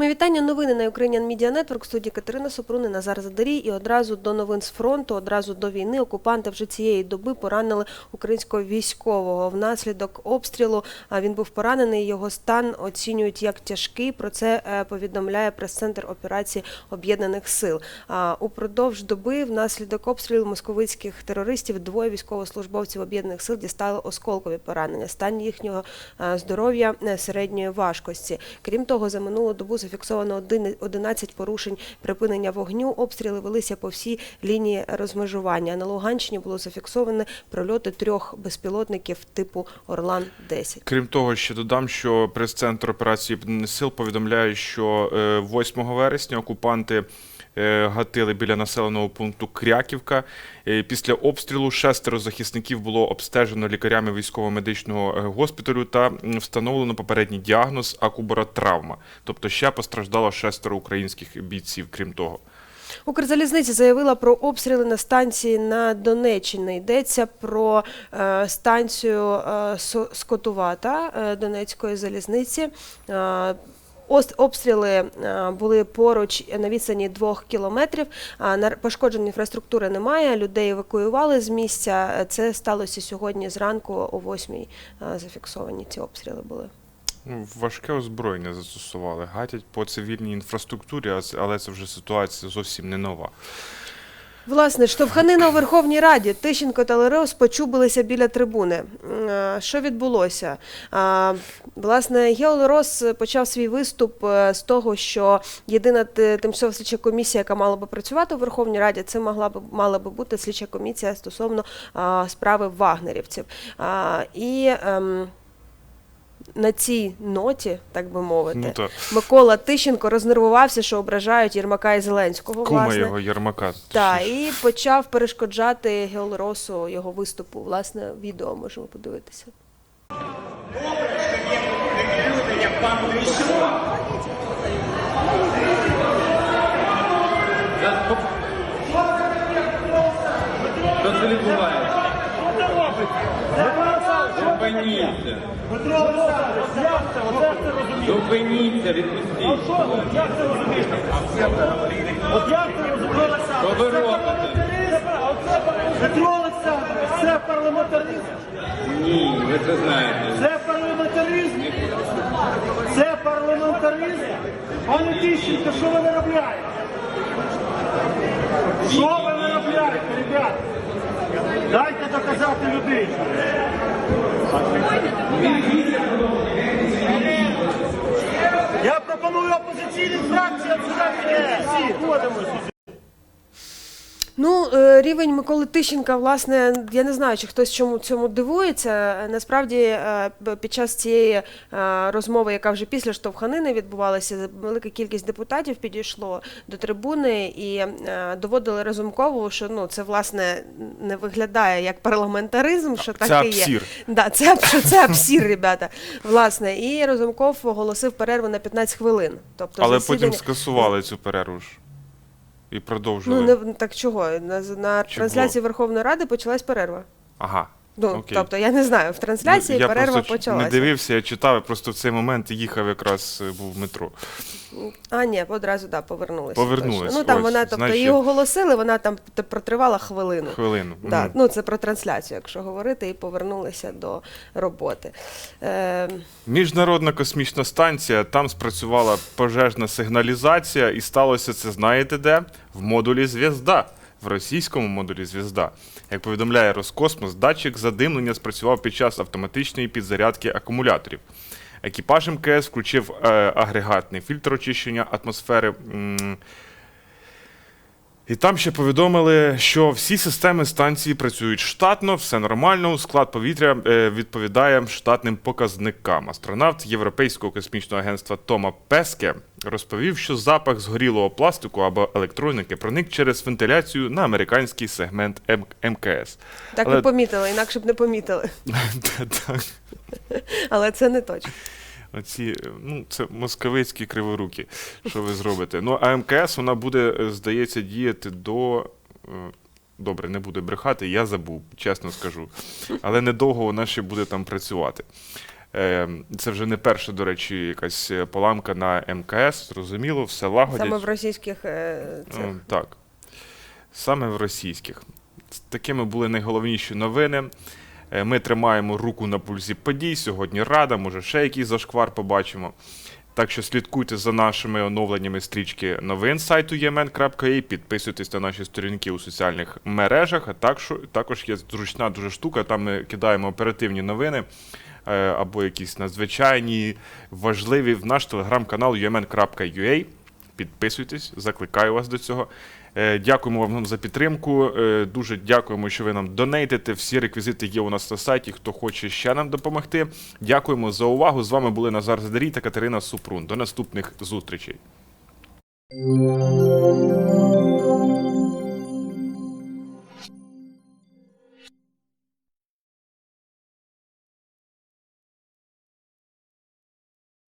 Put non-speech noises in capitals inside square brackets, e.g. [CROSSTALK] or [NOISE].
Ми вітання новини на Ukrainian Media Network. Студії Катерина Супруни, Назар Задарій. І одразу до новин з фронту, одразу до війни. Окупанти вже цієї доби поранили українського військового. Внаслідок обстрілу він був поранений. Його стан оцінюють як тяжкий. Про це е, повідомляє прес-центр операції Об'єднаних Сил. Упродовж доби внаслідок обстрілу московицьких терористів двоє військовослужбовців Об'єднаних Сил дістали осколкові поранення. Стан їхнього е, здоров'я е, середньої важкості. Крім того, за минулу добу зафіксовано один- 11 порушень припинення вогню. Обстріли велися по всій лінії розмежування. На Луганщині було зафіксовано прольоти трьох безпілотників типу Орлан 10 Крім того, ще додам, що прес-центр операції сил повідомляє, що е, 8 вересня окупанти е, гатили біля населеного пункту Кряківка. Е, Після обстрілу шестеро захисників було обстежено лікарями військово-медичного е, госпіталю та встановлено попередній діагноз акубаротравма. Тобто ще постраждало шестеро українських бійців, крім того. Укрзалізниця заявила про обстріли на станції на Донеччині. Йдеться про е, станцію е, Скотувата е, Донецької залізниці. Е, ос- Обстріли е, були поруч на відстані двох кілометрів. Пошкоджень інфраструктури немає. Людей евакуювали з місця. Е, Це сталося сьогодні зранку о восьмій. е, Зафіксовані ці обстріли були. Ну, Важке озброєння застосували. Гатять по цивільній інфраструктурі, але це вже ситуація зовсім не нова. Власне, штовханина у Верховній Раді. Тищенко та Лереус почубилися біля трибуни. Е, Що відбулося? Власне, Гео Лерос почав свій виступ е, з того, що єдина тимчасова слідча комісія, яка мала би працювати у Верховній Раді, це могла б мала би бути слідча комісія стосовно справи вагнерівців. І ем, на цій ноті, так би мовити, Ну, так. Микола Тищенко рознервувався, що ображають Єрмака і Зеленського. Кума власне. його Єрмака. Так, і почав перешкоджати Геолросу його виступу. Власне, відео можемо подивитися. Що Зупиніться. Петро Олександрович, як це? Оце це розумієте? Зупиніться, відпустіть. Що ви? Як це розумієте? От як це розумієте? Що ви робите? Петро Олександрович, це парламентаризм. Ні, ви це знаєте. Це парламентаризм. Це парламентаризм. Пане Тищенко, що ви виробляєте? Що ви виробляєте, ребята? Дайте доказати людині. Я пропоную опозиційним фракціям сюди. Ходимо сюди. Ну, е, рівень Миколи Тищенка, власне, я не знаю, чи хтось чому цьому дивується. Насправді, е, під час цієї е, розмови, яка вже після штовханини відбувалася, велика кількість депутатів підійшло до трибуни і доводили Разумкову, що ну це власне не виглядає як парламентаризм, що Це так і є. Да, це, що це абсір, ребята. Власне, і Разумков оголосив перерву на 15 хвилин. Тобто Але засідання- потім скасували цю перерву ж. І продовжили. Ну не так чого на, на Чи трансляції Верховної Ради почалась перерва. Ага. Ну Окей. тобто я не знаю, в трансляції Ну, я перерва просто почалася. не дивився, я читав, я просто в цей момент їхав якраз е, був в метро. А ні, одразу да, повернулися. Повернулись, точно. Ну там ось, вона, тобто значить- її оголосили, вона там протривала хвилину. Хвилину. Да, Мгм. ну це про трансляцію, якщо говорити, і повернулися до роботи. Е, Міжнародна космічна станція, там спрацювала пожежна сигналізація, і сталося це знаєте де? В модулі Звізда. В російському модулі Звізда. Як повідомляє Роскосмос, датчик задимлення спрацював під час автоматичної підзарядки акумуляторів. Екіпаж МКС включив е, агрегатний фільтр очищення атмосфери. м, і там ще повідомили, що всі системи станції працюють штатно, все нормально. Склад повітря е, відповідає штатним показникам. Астронавт Європейського космічного агентства Тома Песке розповів, що запах згорілого пластику або електроніки проник через вентиляцію на американський сегмент МКС. так Але- і помітили, інакше б не помітили. [LAUGHS] Але це не точно. Оці, ну, це московицькі криворукі, що ви зробите. Ну, а МКС вона буде, е, здається, діяти до. е, Добре, не буду брехати, я забув, чесно скажу. Але недовго вона ще буде там працювати. Е, Це вже не перша, до речі, якась поламка на МКС. Зрозуміло, все лагодять. Саме в російських цих. Так. Саме в російських. Такими були найголовніші новини. Е, Ми тримаємо руку на пульсі подій. Сьогодні рада, може ще якийсь зашквар побачимо. Так що слідкуйте за нашими оновленнями стрічки новин сайту yemen.ua, підписуйтесь на наші сторінки у соціальних мережах, а також, також є зручна дуже штука, там ми кидаємо оперативні новини е, або якісь надзвичайні, важливі в наш телеграм-канал yemen.ua. Підписуйтесь, закликаю вас до цього. Е, Дякуємо вам за підтримку. Е, Дуже дякуємо, що ви нам донейтите. Всі реквізити є у нас на сайті. Хто хоче ще нам допомогти. Дякуємо за увагу. З вами були Назар Задарій та Катерина Супрун. До наступних зустрічей.